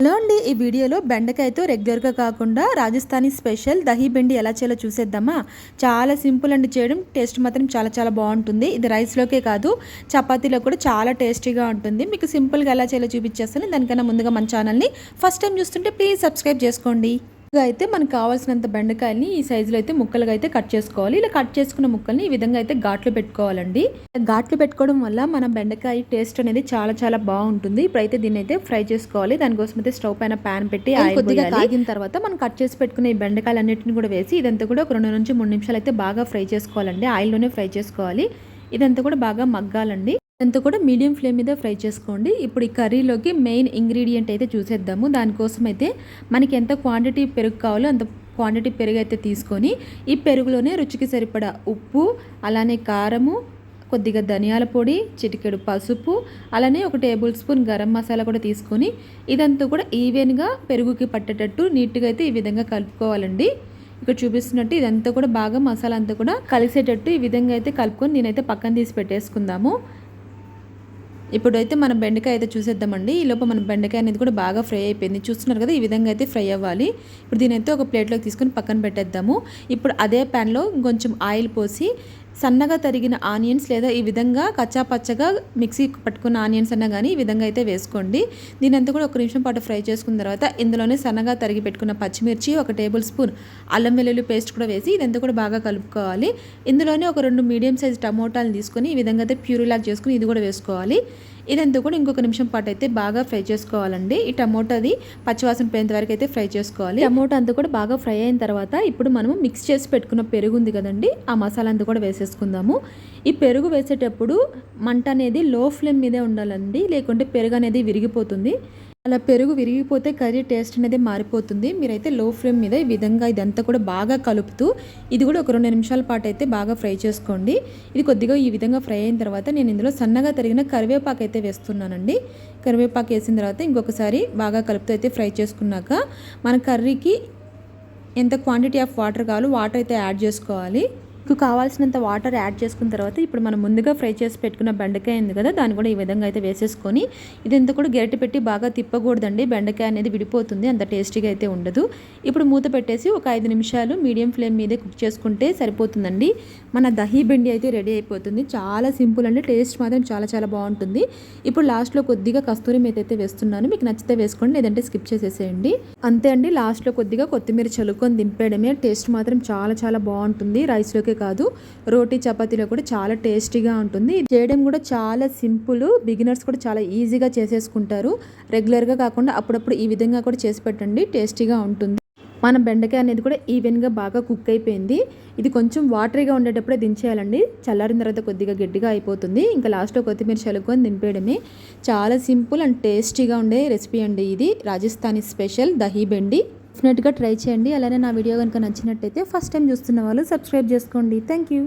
Hello అండి ఈ వీడియోలో బెండకాయతో రెగ్యులర్గా కాకుండా రాజస్థానీ స్పెషల్ దహీ బెండి ఎలా చేయాలో చూసేద్దామా? చాలా సింపుల్ అండి చేయడం. టేస్ట్ మాత్రం చాలా చాలా బాగుంటుంది. ఇది రైస్లోకే కాదు చపాతీలో కూడా చాలా టేస్టీగా ఉంటుంది. మీకు సింపుల్గా ఎలా చేయాలో చూపించేస్తాను. దానికన్నా ముందుగా మన ఛానల్ని ఫస్ట్ టైం చూస్తుంటే ప్లీజ్ సబ్స్క్రైబ్ చేసుకోండి. అయితే మనకు కావాల్సినంత బెండకాయల్ని ఈ సైజులో అయితే ముక్కలుగా అయితే కట్ చేసుకోవాలి. ఇలా కట్ చేసుకున్న ముక్కల్ని ఈ విధంగా అయితే ఘాట్లు పెట్టుకోవాలండి. ఘాట్లు పెట్టుకోవడం వల్ల మన బెండకాయ టేస్ట్ అనేది చాలా చాలా బాగుంటుంది. ఇప్పుడైతే దీన్ని అయితే ఫ్రై చేసుకోవాలి. దానికోసం అయితే స్టవ్ పైన ప్యాన్ పెట్టి కొద్దిగా కాగిన తర్వాత మనం కట్ చేసి పెట్టుకున్న ఈ బెండకాయలు అన్నిటిని కూడా వేసి ఇదంతా కూడా ఒక రెండు నుంచి మూడు నిమిషాలు అయితే బాగా ఫ్రై చేసుకోవాలండి. ఆయిల్లోనే ఫ్రై చేసుకోవాలి. ఇదంతా కూడా బాగా మగ్గాలండి. ఇదంతా కూడా మీడియం ఫ్లేమ్ మీద ఫ్రై చేసుకోండి. ఇప్పుడు ఈ కర్రీలోకి మెయిన్ ఇంగ్రీడియంట్ అయితే చూసేద్దాము. దానికోసం అయితే మనకి ఎంత క్వాంటిటీ పెరుగు కావాలో అంత క్వాంటిటీ పెరుగు అయితే తీసుకొని ఈ పెరుగులోనే రుచికి సరిపడా ఉప్పు అలానే కారము కొద్దిగా ధనియాల పొడి చిటికెడు పసుపు అలానే ఒక టేబుల్ స్పూన్ గరం మసాలా కూడా తీసుకొని ఇదంతా కూడా ఈవెన్గా పెరుగుకి పట్టేటట్టు నీట్గా అయితే ఈ విధంగా కలుపుకోవాలండి. ఇక్కడ చూపిస్తున్నట్టు ఇదంతా కూడా బాగా మసాలా అంతా కూడా కలిసేటట్టు ఈ విధంగా అయితే కలుపుకొని నేనైతే పక్కన తీసి పెట్టేసుకుందాము. ఇప్పుడైతే మనం బెండకాయ అయితే చూసేద్దామండి. ఈ లోపల మన బెండకాయ అనేది కూడా బాగా ఫ్రై అయిపోయింది. చూస్తున్నారు కదా ఈ విధంగా అయితే ఫ్రై అవ్వాలి. ఇప్పుడు దీని అయితే ఒక ప్లేట్లోకి తీసుకొని పక్కన పెట్టేద్దాము. ఇప్పుడు అదే ప్యాన్లో కొంచెం ఆయిల్ పోసి సన్నగా తరిగిన ఆనియన్స్ లేదా ఈ విధంగా కచ్చా పచ్చగా మిక్సీ పట్టుకున్న ఆనియన్స్ అన్నా కానీ ఈ విధంగా అయితే వేసుకోండి. దీని అంతా కూడా ఒక నిమిషం పాటు ఫ్రై చేసుకున్న తర్వాత ఇందులోనే సన్నగా తరిగి పెట్టుకున్న పచ్చిమిర్చి ఒక టేబుల్ స్పూన్ అల్లం వెల్లుల్లి పేస్ట్ కూడా వేసి ఇదంతా కూడా బాగా కలుపుకోవాలి. ఇందులోనే ఒక రెండు మీడియం సైజ్ టమోటాలు తీసుకొని ఈ విధంగా అయితే ప్యూరిలాగ్ చేసుకుని ఇది కూడా వేసుకోవాలి. ఇదంతా కూడా ఇంకొక నిమిషం పాటు అయితే బాగా ఫ్రై చేసుకోవాలండి. ఈ టమోటాది పచ్చివాసన పోయేంత వరకు అయితే ఫ్రై చేసుకోవాలి. టమోటా అంతా కూడా బాగా ఫ్రై అయిన తర్వాత ఇప్పుడు మనము మిక్స్ చేసి పెట్టుకున్న పెరుగు ఉంది కదండి ఆ మసాలా అంతా కూడా వేసేసుకుందాము. ఈ పెరుగు వేసేటప్పుడు మంట అనేది లో ఫ్లేమ్ మీదే ఉండాలండి లేకుంటే పెరుగు అనేది విరిగిపోతుంది. అలా పెరుగు విరిగిపోతే కర్రీ టేస్ట్ అనేది మారిపోతుంది. మీరైతే లో ఫ్లేమ్ మీద ఈ విధంగా ఇదంతా కూడా బాగా కలుపుతూ ఇది కూడా ఒక రెండు నిమిషాల పాటు అయితే బాగా ఫ్రై చేసుకోండి. ఇది కొద్దిగా ఈ విధంగా ఫ్రై అయిన తర్వాత నేను ఇందులో సన్నగా తరిగిన కరివేపాకు అయితే వేస్తున్నానండి. కరివేపాకు వేసిన తర్వాత ఇంకొకసారి బాగా కలుపుతూ అయితే ఫ్రై చేసుకున్నాక మన కర్రీకి ఎంత క్వాంటిటీ ఆఫ్ వాటర్ కావాలో వాటర్ అయితే యాడ్ చేసుకోవాలి. కావాల్సినంత వాటర్ యాడ్ చేసుకున్న తర్వాత ఇప్పుడు మనం ముందుగా ఫ్రై చేసి పెట్టుకున్న బెండకాయ ఉంది కదా దాన్ని కూడా ఈ విధంగా అయితే వేసేసుకొని ఇదంతా కూడా గరిటె పెట్టి బాగా తిప్పకూడదండి. బెండకాయ అనేది విడిపోతుంది అంత టేస్టీగా అయితే ఉండదు. ఇప్పుడు మూత పెట్టేసి ఒక ఐదు నిమిషాలు మీడియం ఫ్లేమ్ మీదే కుక్ చేసుకుంటే సరిపోతుందండి. మన దహీ బెండి అయితే రెడీ అయిపోతుంది. చాలా సింపుల్ అండి టేస్ట్ మాత్రం చాలా చాలా బాగుంటుంది. ఇప్పుడు లాస్ట్లో కొద్దిగా కస్తూరి మేత అయితే వేస్తున్నాను. మీకు నచ్చితే వేసుకోండి లేదంటే స్కిప్ చేసేసేయండి. అంతే అండి లాస్ట్లో కొద్దిగా కొత్తిమీర చలుకొని దింపేయడమే. టేస్ట్ మాత్రం చాలా చాలా బాగుంటుంది. రైస్లోకి కాదు. రోటీ చపాతీలో కూడా చాలా టేస్టీగా ఉంటుంది. చేయడం కూడా చాలా సింపుల్. బిగినర్స్ కూడా చాలా ఈజీగా చేసేసుకుంటారు. రెగ్యులర్గా కాకుండా అప్పుడప్పుడు ఈ విధంగా కూడా చేసి పెట్టండి. టేస్టీగా ఉంటుంది. మన బెండకాయ అనేది కూడా ఈవెన్గా బాగా కుక్ అయిపోయింది. ఇది కొంచెం వాటరీగా ఉండేటప్పుడే దించేయాలండి. చల్లారిన తర్వాత కొద్దిగా గట్టిగా అయిపోతుంది. ఇంకా లాస్ట్లో కొత్తిమీర చలుకొని దింపేయడమే. చాలా సింపుల్ అండ్ టేస్టీగా ఉండే రెసిపీ అండి ఇది. రాజస్థానీ స్పెషల్ దహీ బెండి. డెఫినెట్గా ట్రై చేయండి. అలానే నా వీడియో కనుక నచ్చినట్టయితే ఫస్ట్ టైం చూస్తున్న వాళ్ళు సబ్స్క్రైబ్ చేసుకోండి. Thank you.